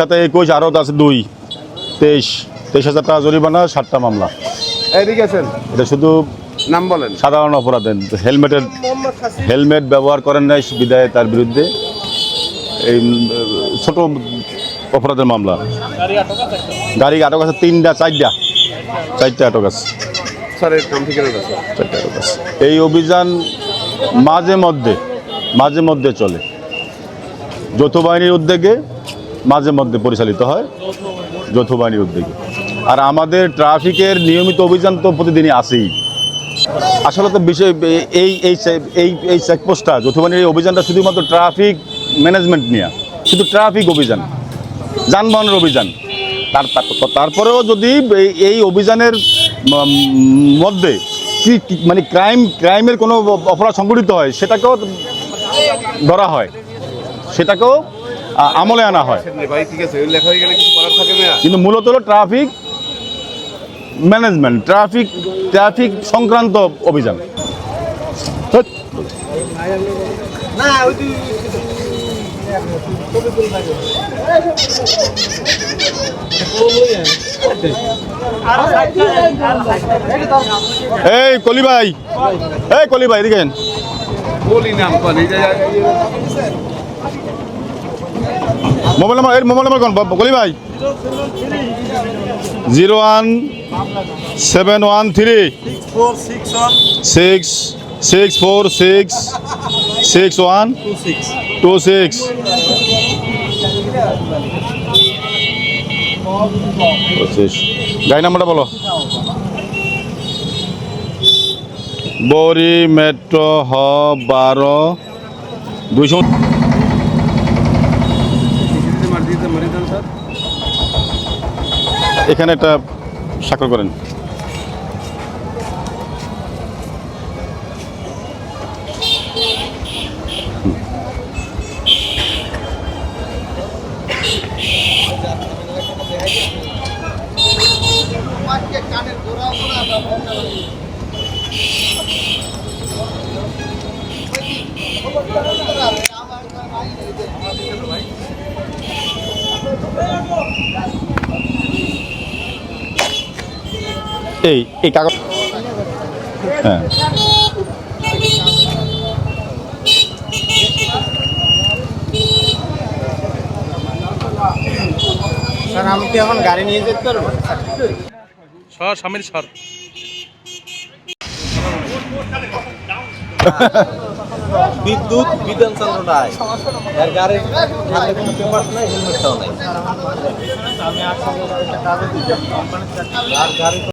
সাথে একুশ আরও আছে দুই। তেইশ। তেইশ হাজার টাকা জরিমানা সাতটা মামলা। এদিকে আছেন? এটা শুধু নাম বলেন। সাধারণ অপরাধের হেলমেটের হেলমেট ব্যবহার করেন নাই বিদায় তার বিরুদ্ধে। এই ছোট অপরাধের মামলা। গাড়ি আটক আছে? তিনটা চারটা। চারটা আটক আছে। চারটা আটক আছে। এই অভিযান মাঝে মধ্যে মাঝে মধ্যে চলে। যৌথ বাহিনীর উদ্যোগে মাঝে মধ্যে পরিচালিত হয় যৌথ বাহিনীর উদ্যোগে। আর আমাদের ট্রাফিকের নিয়মিত অভিযান তো প্রতিদিনই আসেই আসলে তো বিষয়, এই এই এই এই চেকপোস্টটা, যৌথ বাহিনীর অভিযানটা শুধুমাত্র ট্রাফিক ম্যানেজমেন্ট নিয়ে, শুধু ট্রাফিক অভিযান, যানবাহনের অভিযান। তার তার- তারপরেও যদি এই- অভিযানের মধ্যে কি মানে ক্রাইম, ক্রাইমের কোনো অপরাধ সংঘটিত হয়, সেটাকেও ধরা হয়। সেটাকেও আমলে আনা হয়। না। কিন্তু মূলত হলো ট্রাফিক ম্যানেজমেন্ট ট্রাফিক ট্রাফিক সংক্রান্ত অভিযান। এই কলি ভাই এই কলি ভাই এদিকে বলি নাম মোবাইল নাম্বার এর মোবাইল নাম্বার কোন? কলি ভাই। Zero one seven one three six six four six six one two six. পঁচিশ। গাড়ি নাম্বারটা বলো। বরি মেট্রো, হ, বারো, দুইশো এখানে একটা স্বাক্ষর করেন। এই এই কাগজ হ্যাঁ। স্যার আমি কি এখন গাড়ি নিয়ে যেতে পারব? সর স্বামীর সর বিদ্যুৎ বিধানচন্দ্র রায়। এর গাড়ির হাতে কোনো পেপার নাই হেলমেটটাও নাই। আর গাড়ি